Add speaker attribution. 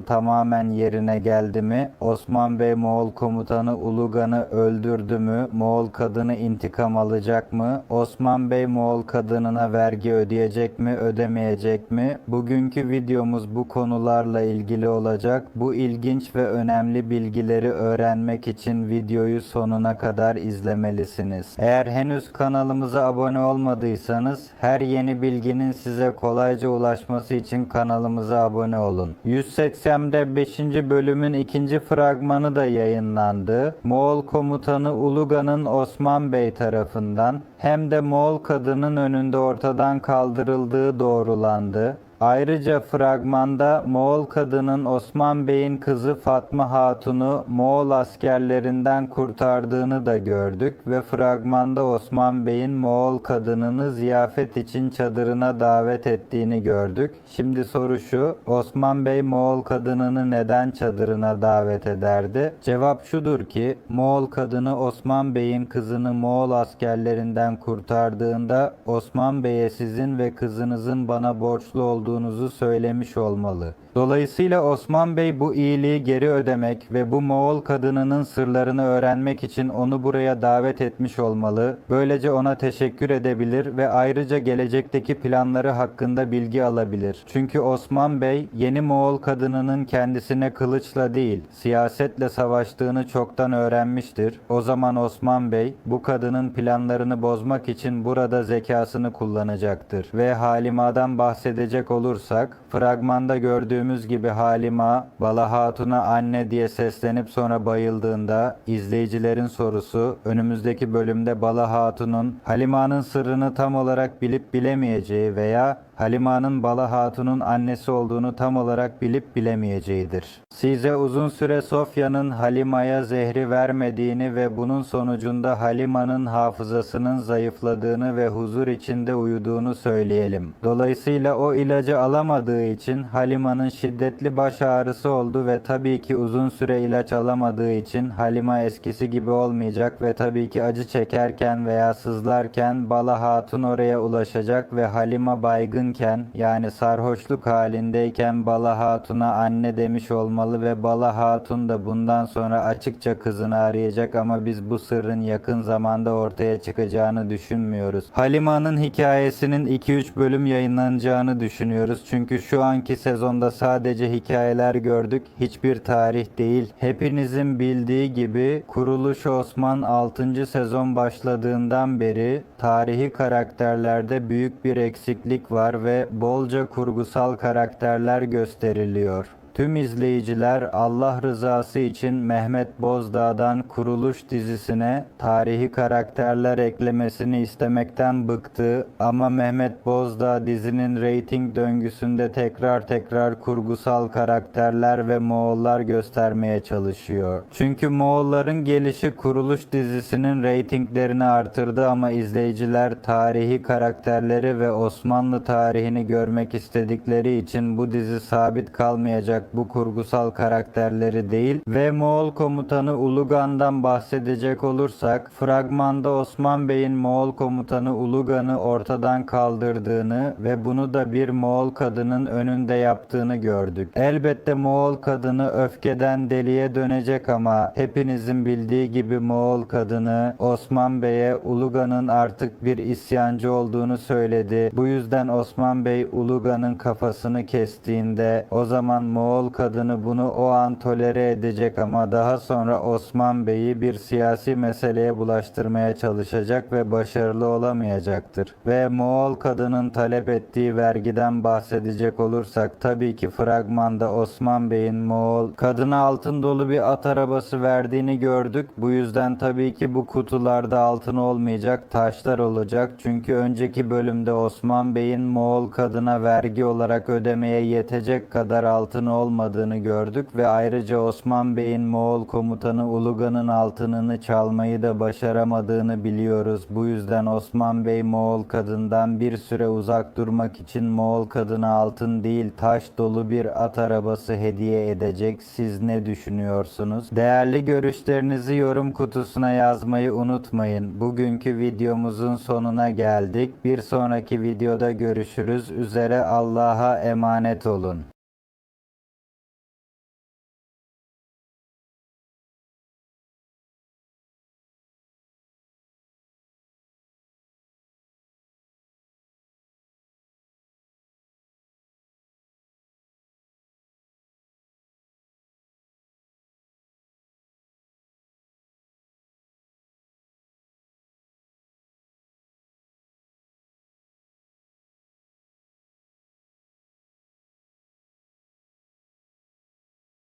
Speaker 1: tamamen yerine geldi mi? Osman Bey Moğol komutanı Ulugan'ı öldürdü mü? Moğol kadını intikam alacak mı? Osman Bey Moğol kadınına vergi ödeyecek mi? Ödemeyecek mi? Bugünkü videomuz bu konularla ilgili olacak. Bu ilginç ve önemli bilgileri öğrenmek için videoyu sonuna kadar izlemelisiniz. Eğer henüz kanalımıza abone olmadıysanız her yeni bilginin size kolayca ulaşması için kanalımıza abone olun. 180'de 5. bölümün ikinci fragmanı da yayınlandı. Moğol komutanı Uluga'nın Osman Bey tarafından hem de Moğol kadının önünde ortadan kaldırıldığı doğrulandı. Ayrıca fragmanda Moğol kadının Osman Bey'in kızı Fatma Hatun'u Moğol askerlerinden kurtardığını da gördük ve fragmanda Osman Bey'in Moğol kadınını ziyafet için çadırına davet ettiğini gördük. Şimdi soru şu, Osman Bey Moğol kadınını neden çadırına davet ederdi? Cevap şudur ki, Moğol kadını Osman Bey'in kızını Moğol askerlerinden kurtardığında Osman Bey'e sizin ve kızınızın bana borçlu olduğunuzu söylemiş olmalı. Dolayısıyla Osman Bey bu iyiliği geri ödemek ve bu Moğol kadınının sırlarını öğrenmek için onu buraya davet etmiş olmalı. Böylece ona teşekkür edebilir ve ayrıca gelecekteki planları hakkında bilgi alabilir. Çünkü Osman Bey yeni Moğol kadınının kendisine kılıçla değil, siyasetle savaştığını çoktan öğrenmiştir. O zaman Osman Bey bu kadının planlarını bozmak için burada zekasını kullanacaktır. Ve Halima'dan bahsedecek olursak, fragmanda gördüğümüz gibi Halima, Bala Hatun'a anne diye seslenip sonra bayıldığında izleyicilerin sorusu önümüzdeki bölümde Bala Hatun'un Halima'nın sırrını tam olarak bilip bilemeyeceği veya Halima'nın Bala Hatun'un annesi olduğunu tam olarak bilip bilemeyeceğidir. Size uzun süre Sofya'nın Halima'ya zehri vermediğini ve bunun sonucunda Halima'nın hafızasının zayıfladığını ve huzur içinde uyuduğunu söyleyelim. Dolayısıyla o ilacı alamadığı için Halima'nın şiddetli baş ağrısı oldu ve tabii ki uzun süre ilaç alamadığı için Halima eskisi gibi olmayacak ve tabii ki acı çekerken veya sızlarken Bala Hatun oraya ulaşacak ve Halima baygınken yani sarhoşluk halindeyken Bala Hatun'a anne demiş olmalı ve Bala Hatun da bundan sonra açıkça kızını arayacak ama biz bu sırrın yakın zamanda ortaya çıkacağını düşünmüyoruz. Halima'nın hikayesinin 2-3 bölüm yayınlanacağını düşünüyoruz. Çünkü şu anki sezonda sadece hikayeler gördük. Hiçbir tarih değil. Hepinizin bildiği gibi Kuruluş Osman 6. sezon başladığından beri tarihi karakterlerde büyük bir eksiklik var ve bolca kurgusal karakterler gösteriliyor. Tüm izleyiciler Allah rızası için Mehmet Bozdağ'dan Kuruluş dizisine tarihi karakterler eklemesini istemekten bıktı ama Mehmet Bozdağ dizinin reyting döngüsünde tekrar tekrar kurgusal karakterler ve Moğollar göstermeye çalışıyor. Çünkü Moğolların gelişi Kuruluş dizisinin reytinglerini artırdı ama izleyiciler tarihi karakterleri ve Osmanlı tarihini görmek istedikleri için bu dizi sabit kalmayacak bu kurgusal karakterleri değil ve Moğol komutanı Ulugan'dan bahsedecek olursak fragmanda Osman Bey'in Moğol komutanı Ulugan'ı ortadan kaldırdığını ve bunu da bir Moğol kadının önünde yaptığını gördük. Elbette Moğol kadını öfkeden deliye dönecek ama hepinizin bildiği gibi Moğol kadını Osman Bey'e Ulugan'ın artık bir isyancı olduğunu söyledi. Bu yüzden Osman Bey Ulugan'ın kafasını kestiğinde o zaman Moğol kadını bunu o an tolere edecek ama daha sonra Osman Bey'i bir siyasi meseleye bulaştırmaya çalışacak ve başarılı olamayacaktır. Ve Moğol kadının talep ettiği vergiden bahsedecek olursak tabii ki fragmanda Osman Bey'in Moğol kadına altın dolu bir at arabası verdiğini gördük. Bu yüzden tabii ki bu kutularda altın olmayacak, taşlar olacak. Çünkü önceki bölümde Osman Bey'in Moğol kadına vergi olarak ödemeye yetecek kadar altın olmadığını gördük ve ayrıca Osman Bey'in Moğol komutanı Ulugan'ın altınını çalmayı da başaramadığını biliyoruz. Bu yüzden Osman Bey Moğol kadından bir süre uzak durmak için Moğol kadına altın değil taş dolu bir at arabası hediye edecek. Siz ne düşünüyorsunuz? Değerli görüşlerinizi yorum kutusuna yazmayı unutmayın. Bugünkü videomuzun sonuna geldik. Bir sonraki videoda görüşürüz. Üzere Allah'a emanet olun.